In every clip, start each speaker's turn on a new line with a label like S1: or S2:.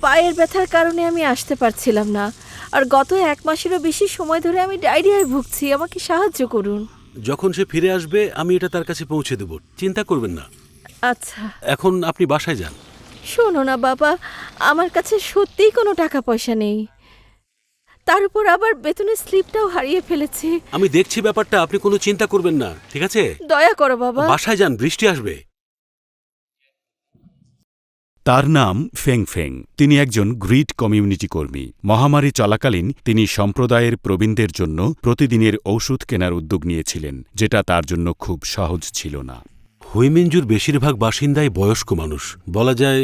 S1: পায়ের ব্যথার কারণে আমি আসতে পারছিলাম না। আর গত এক মাসেরও বেশি সময় ধরে আমি ডায়রিয়ায় ভুগছি আমাকে সাহায্য করুন।
S2: যখন সে ফিরে আসবে আমি এটা তার কাছে পৌঁছে দেব। চিন্তা করবেন না।
S1: আচ্ছা।
S2: এখন আপনি বাসায় যান।
S1: শোনো না বাবা আমার কাছে সত্যিই কোনো টাকা পয়সা নেই। তার উপর আবার বেতনের স্লিপটাও হারিয়ে ফেলেছি।
S2: আমি দেখছি ব্যাপারটা আপনি কোনো চিন্তা করবেন না ঠিক আছে?
S1: দয়া করো বাবা।
S2: বাসায় যান বৃষ্টি আসবে।
S3: তার নাম ফেং ফেং। তিনি একজন গ্রিড কমিউনিটি কর্মী। মহামারী চলাকালীন তিনি সম্প্রদায়ের প্রবীণদের জন্য প্রতিদিনের ঔষধ কেনার উদ্যোগ নিয়েছিলেন, যেটা তার জন্য খুব সহজ ছিল না।
S2: হুইমিঞ্জুর বেশিরভাগ বাসিন্দাই বয়স্ক মানুষ। বলা যায়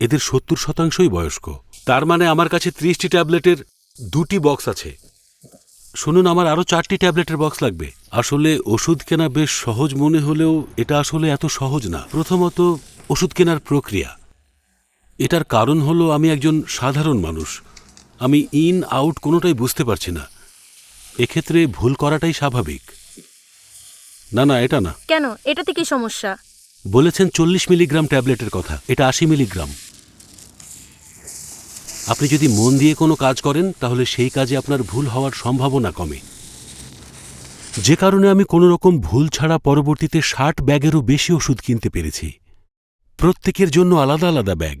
S2: এদের সত্তর শতাংশই বয়স্ক। তার মানে আমার কাছে ত্রিশটি ট্যাবলেটের দুটি বক্স আছে। শুনুন, আমার আরও চারটি ট্যাবলেটের বক্স লাগবে। আসলে ওষুধ কেনা বেশ সহজ মনে হলেও এটা আসলে এত সহজ না। প্রথমত ওষুধ কেনার প্রক্রিয়া। এটার কারণ হলো আমি একজন সাধারণ মানুষ। আমি ইন আউট কোনোটাই বুঝতে পারছি না। এক্ষেত্রে ভুল করাটাই স্বাভাবিক। না না এটা না।
S4: কেন? এটাতে কি সমস্যা?
S2: বলেছেন চল্লিশ মিলিগ্রাম ট্যাবলেটের কথা। এটা আশি মিলিগ্রাম। আপনি যদি মন দিয়ে কোনো কাজ করেন তাহলে সেই কাজে আপনার ভুল হওয়ার সম্ভাবনা কমে। যে কারণে আমি কোনো রকম ভুল ছাড়া পরবর্তীতে ষাট ব্যাগেরও বেশি ওষুধ কিনতে পেরেছি। প্রত্যেকের জন্য আলাদা আলাদা ব্যাগ।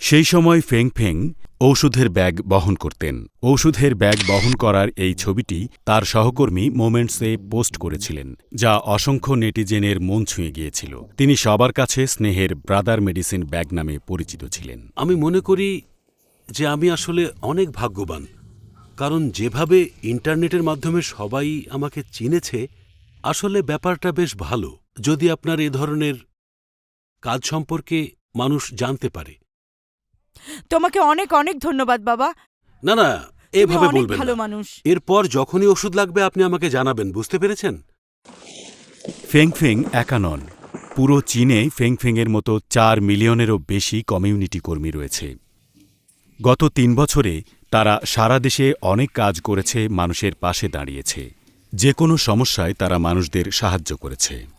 S3: সেই সময় ফেং ফেং ঔষধের ব্যাগ বহন করতেন। ঔষধের ব্যাগ বহন করার এই ছবিটি তার সহকর্মী মোমেন্টসে পোস্ট করেছিলেন, যা অসংখ্য নেটিজেনের মন ছুঁয়ে গিয়েছিল। তিনি সবার কাছে স্নেহের ব্রাদার মেডিসিন ব্যাগ নামে পরিচিত ছিলেন।
S2: আমি মনে করি যে আমি আসলে অনেক ভাগ্যবান, কারণ যেভাবে ইন্টারনেটের মাধ্যমে সবাই আমাকে চিনেছে, আসলে ব্যাপারটা বেশ ভালো। যদি আপনার এ ধরনের কাজ সম্পর্কে মানুষ জানতে পারে।
S5: তোমাকে অনেক অনেক ধন্যবাদ বাবা।
S2: না না
S5: তুমি
S2: এভাবে
S5: অনেক
S2: বলবেন
S5: ভালো
S2: না।
S5: মানুষ।
S2: এরপর যখনই ওষুধ লাগবে আপনি আমাকে জানাবেন বুঝতে পেরেছেন?
S3: ফেং ফেং একা নন পুরো চীনে ফেং ফেংয়ের মতো চার মিলিয়নেরও বেশি কমিউনিটি কর্মী রয়েছে। গত তিন বছরে তারা সারা দেশে অনেক কাজ করেছে মানুষের পাশে দাঁড়িয়েছে। যে কোনো সমস্যায় তারা মানুষদের সাহায্য করেছে।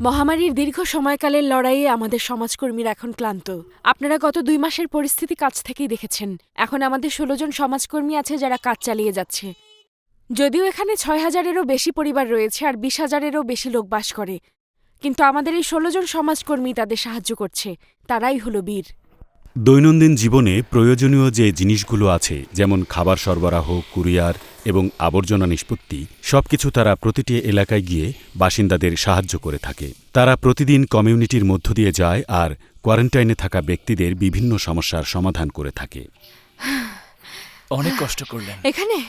S6: মহামারীর দীর্ঘ সময়কালের লড়াইয়ে আমাদের সমাজকর্মীরা এখন ক্লান্ত। আপনারা গত দুই মাসের পরিস্থিতি কাছ থেকেই দেখেছেন। এখন আমাদের ষোলো জন সমাজকর্মী আছে যারা কাজ চালিয়ে যাচ্ছে। যদিও এখানে ছয় হাজারেরও বেশি পরিবার রয়েছে আর বিশ হাজারেরও বেশি লোক বাস করে। কিন্তু আমাদের এই ষোলো জন সমাজকর্মী তাদের সাহায্য করছে। তারাই হলো বীর।
S3: দৈনন্দিন জীবনে প্রয়োজনীয় যে জিনিসগুলো আছে যেমন খাবার সরবরাহ কুরিয়ার এবং আবর্জনা নিষ্পত্তি সবকিছু তারা প্রতিটি এলাকায় গিয়ে বাসিন্দাদের সাহায্য করে থাকে। তারা প্রতিদিন কমিউনিটির মধ্য দিয়ে যায় আর কোয়ারেন্টাইনে থাকা ব্যক্তিদের বিভিন্ন সমস্যার সমাধান করে থাকে।
S7: অনেক কষ্ট করলেন।
S6: এখানে?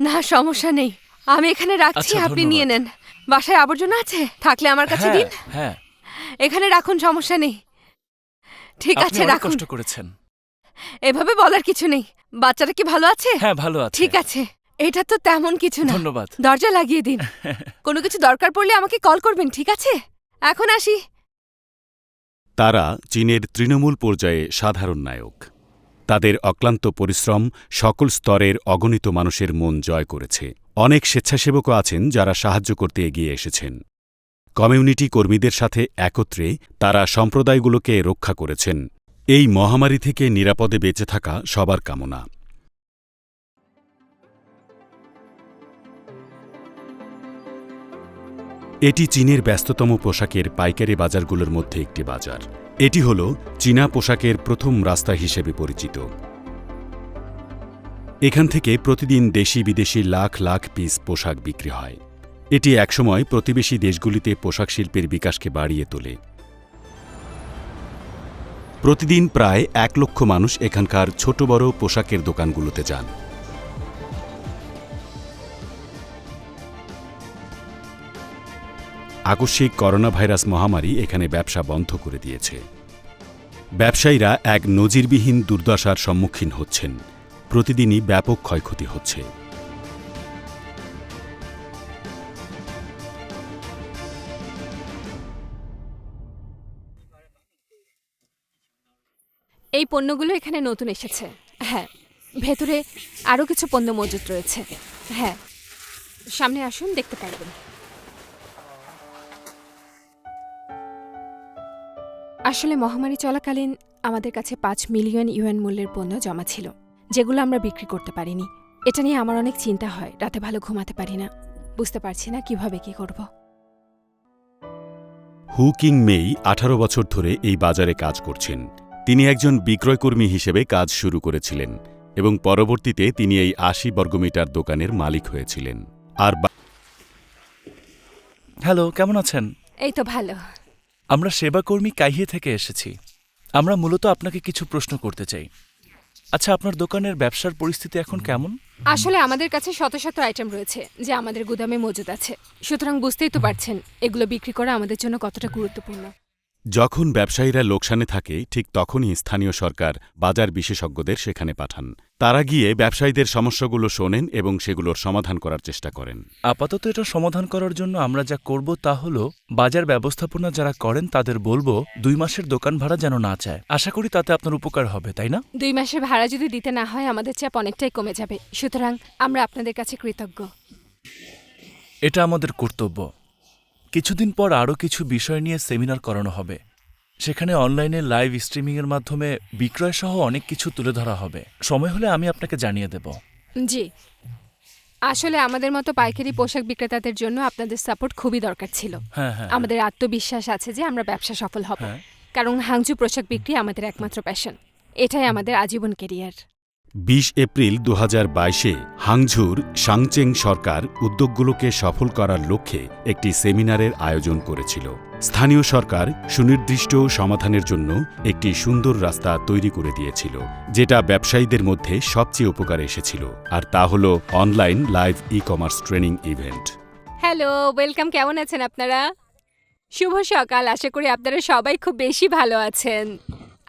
S6: না সমস্যা নেই। আমি এখানে রাখছি
S7: আচ্ছা,
S6: আপনি নিয়ে নেন। বাসায় আবর্জনা আছে? থাকলে আমার কাছে
S7: হ্যাঁ,
S6: দিন?
S7: হ্যাঁ।
S6: এখানে রাখুন সমস্যা নেই। ঠিক
S7: আপনি
S6: আছে
S7: অনেক
S6: রাখুন।
S7: কষ্ট করেছেন।
S6: এভাবে বলার কিছু নেই। বাচ্চারা কি ভালো আছে?
S7: হ্যাঁ ভালো আছে।
S6: ঠিক আছে। এটা তো তেমন কিছু না।
S7: ধন্যবাদ।
S6: দরজা লাগিয়ে দিন। কোনো কিছু দরকার পড়লে আমাকে কল করবেন ঠিক আছে? এখন আসি।
S3: তারা চীনের তৃণমূল পর্যায়ে সাধারণ নায়ক। তাদের অক্লান্ত পরিশ্রম সকল স্তরের অগণিত মানুষের মন জয় করেছে। অনেক স্বেচ্ছাসেবকও আছেন যারা সাহায্য করতে এগিয়ে এসেছেন। কমিউনিটি কর্মীদের সাথে একত্রে তারা সম্প্রদায়গুলোকে রক্ষা করেছেন। এই মহামারী থেকে নিরাপদে বেঁচে থাকা সবার কামনা। এটি চীনের ব্যস্ততম পোশাকের পাইকারি বাজারগুলোর মধ্যে একটি বাজার। এটি হল চীনা পোশাকের প্রথম রাস্তা হিসেবে পরিচিত। এখান থেকে প্রতিদিন দেশি বিদেশি লাখ লাখ পিস পোশাক বিক্রি হয়। এটি একসময় প্রতিবেশী দেশগুলিতে পোশাক শিল্পের বিকাশকে বাড়িয়ে তোলে। প্রতিদিন প্রায় এক লক্ষ মানুষ এখানকার ছোট বড় পোশাকের দোকানগুলোতে যান। আকস্মিক করোনা ভাইরাস মহামারী এখানে ব্যবসা বন্ধ করে দিয়েছে। ব্যবসায়ীরা এক নজিরবিহীন দুর্দশার সম্মুখীন হচ্ছেন। প্রতিদিনই ব্যাপক ক্ষয়ক্ষতি হচ্ছে।
S6: পণ্যগুলো এখানে নতুন এসেছে। হ্যাঁ ভেতরে আরও কিছু পণ্য মজুত রয়েছে। হ্যাঁ সামনে আসুন, দেখতে পারবেন। আসলে মহামারী চলাকালীন আমাদের কাছে পাঁচ মিলিয়ন ইউএন মূল্যের পণ্য জমা ছিল, যেগুলো আমরা বিক্রি করতে পারিনি। এটা নিয়ে আমার অনেক চিন্তা হয়, রাতে ভালো ঘুমাতে পারি না। বুঝতে পারছি না কীভাবে কি করব।
S3: হু কিং মেই আঠারো বছর ধরে এই বাজারে কাজ করছেন। তিনি একজন বিক্রয়কর্মী হিসেবে কাজ শুরু করেছিলেন এবং পরবর্তীতে তিনি এই আশি বর্গমিটার দোকানের মালিক হয়েছিলেন। আর বা-
S7: হ্যালো কেমন আছেন?
S6: এই তো ভালো।
S7: আমরা সেবাকর্মী কাইহে থেকে এসেছি। আমরা মূলত আপনাকে কিছু প্রশ্ন করতে চাই। আচ্ছা আপনার দোকানের ব্যবসার পরিস্থিতি এখন কেমন?
S6: আসলে আমাদের কাছে শত শত আইটেম রয়েছে যে আমাদের গুদামে মজুদ আছে। সুতরাং বুঝতেই তো পারছেন এগুলো বিক্রি করা আমাদের জন্য কতটা গুরুত্বপূর্ণ।
S3: যখন ব্যবসায়ীরা লোকসানে থাকে ঠিক তখনই স্থানীয় সরকার বাজার বিশেষজ্ঞদের সেখানে পাঠান। তারা গিয়ে ব্যবসায়ীদের সমস্যাগুলো শোনেন এবং সেগুলোর সমাধান করার চেষ্টা করেন।
S7: আপাতত এটা সমাধান করার জন্য আমরা যা করব তা হল বাজার ব্যবস্থাপনা যারা করেন তাদের বলব দুই মাসের দোকান ভাড়া যেন না চায়। আশা করি তাতে আপনার উপকার হবে তাই না?
S6: দুই মাসের ভাড়া যদি দিতে না হয় আমাদের চাপ অনেকটাই কমে যাবে। সুতরাং আমরা আপনাদের কাছে কৃতজ্ঞ।
S7: এটা আমাদের কর্তব্য। কিছুদিন পর আরও কিছু বিষয় নিয়ে সেমিনার করানো হবে। সেখানে অনলাইনে লাইভ স্ট্রিমিংয়ের মাধ্যমে বিক্রয় সহ অনেক কিছু তুলে ধরা হবে। সময় হলে আমি আপনাকে জানিয়ে দেব।
S6: জি। আসলে আমাদের মতো পাইকারি পোশাক বিক্রেতাদের জন্য আপনাদের সাপোর্ট খুবই দরকার ছিল।
S7: হ্যাঁ হ্যাঁ
S6: আমাদের আত্মবিশ্বাস আছে যে আমরা ব্যবসা সফল হব।
S7: হ্যাঁ।
S6: কারণ হাংজু পোশাক বিক্রি আমাদের একমাত্র প্যাশন এটাই আমাদের আজীবন কেরিয়ার
S3: বিশ এপ্রিল দু হাজার বাইশে হাংঝুর সাংচেং সরকার উদ্যোগগুলোকে সফল করার লক্ষ্যে একটি সেমিনারের আয়োজন করেছিল। স্থানীয় সরকার সুনির্দিষ্ট সমাধানের জন্য একটি সুন্দর রাস্তা তৈরি করে দিয়েছিল, যেটা ব্যবসায়ীদের মধ্যে সবচেয়ে উপকারে এসেছিল, আর তা হল online live e commerce training event.
S6: Hello, welcome, কেমন আছেন আপনারা? শুভ সকাল, আশা করি আপনারা সবাই খুব বেশি ভালো আছেন।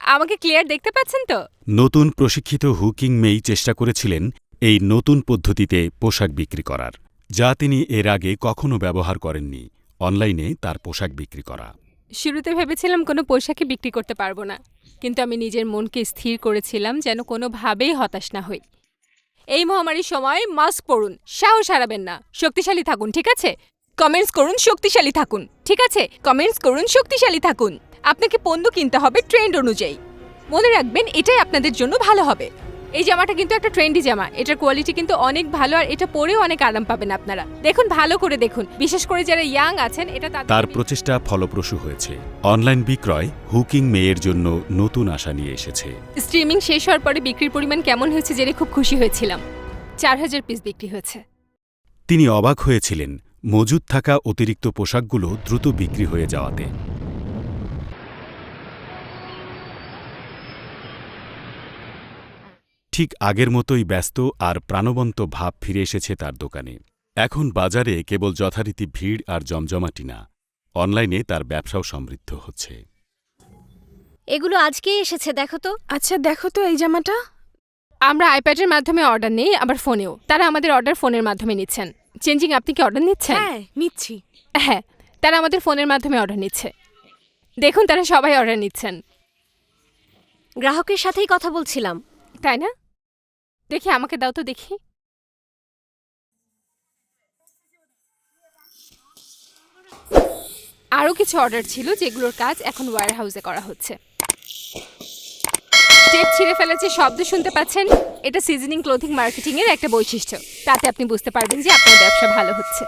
S6: আমাকে ক্লিয়ার দেখতে পাচ্ছেন তো?
S3: নতুন প্রশিক্ষিত হুকিং মেই চেষ্টা করেছিলেন এই নতুন পদ্ধতিতে পোশাক বিক্রি করার যা তিনি এর আগে কখনো ব্যবহার করেননি অনলাইনে তার পোশাক বিক্রি করা।
S6: শুরুতে ভেবেছিলাম কোনো পোশাকই বিক্রি করতে পারব না কিন্তু আমি নিজের মনকে স্থির করেছিলাম যেন কোনোভাবেই হতাশ না হই। এই মহামারীর সময় মাস্ক পরুন সাহস হারাবেন না শক্তিশালী থাকুন ঠিক আছে? কমেন্টস করুন শক্তিশালী থাকুন ঠিক আছে? কমেন্টস করুন শক্তিশালী থাকুন। আপনাকে পণ্য কিনতে হবে ট্রেন্ড অনুযায়ী। মনে রাখবেন এটাই আপনাদের জন্য ভালো হবে। এই জামাটা কিন্তু একটা ট্রেন্ডি জামা। এটার কোয়ালিটি কিন্তু অনেক ভালো আর এটা পরেও অনেক আরাম পাবেন আপনারা। দেখুন ভালো করে দেখুন। বিশেষ করে যারা ইয়াং আছেন এটা
S3: তার প্রচেষ্টা ফলপ্রসূ হয়েছে। অনলাইন বিক্রয় হুকিং মেয়ের জন্য নতুন আশা নিয়ে এসেছে।
S6: স্ট্রিমিং শেষ হওয়ার পরে বিক্রির পরিমাণ কেমন হয়েছে জেনে খুব খুশি হয়েছিলাম। চার হাজার পিস বিক্রি হয়েছে।
S3: তিনি অবাক হয়েছিলেন মজুদ থাকা অতিরিক্ত পোশাকগুলো দ্রুত বিক্রি হয়ে যাওয়াতে। ঠিক আগের মতোই ব্যস্ত আর প্রাণবন্ত ভাব ফিরে এসেছে তার দোকানে। এখন বাজারে কেবল যথারীতি ভিড় আর জমজমাটি না অনলাইনে তার ব্যবসাও সমৃদ্ধ হচ্ছে।
S1: এগুলো আজকেই এসেছে দেখো তো।
S6: আচ্ছা দেখো তো এই জামাটা। আমরা আইপ্যাডের মাধ্যমে অর্ডার নেই আবার ফোনেও। তারা আমাদের অর্ডার ফোনের মাধ্যমে নিচ্ছেন। চেঞ্জিং আপনি কি অর্ডার নিচ্ছেন?
S5: হ্যাঁ নিচ্ছি।
S6: হ্যাঁ তারা আমাদের ফোনের মাধ্যমে অর্ডার নিচ্ছে। দেখুন তারা সবাই অর্ডার নিচ্ছেন।
S1: গ্রাহকের সাথেই কথা বলছিলাম।
S6: তাই না? দেখি, আমাকে দাও তো দেখি। আরও কিছু অর্ডার ছিল যেগুলোর কাজ এখন ওয়ার হাউসে করা হচ্ছে। টেপ ছিঁড়ে ফেলেছে, শব্দ শুনতে পাচ্ছেন? এটা সিজনিং ক্লোথিং মার্কেটিংয়ের একটা বৈশিষ্ট্য। তাতে আপনি বুঝতে পারবেন যে আপনার ব্যবসা ভালো হচ্ছে।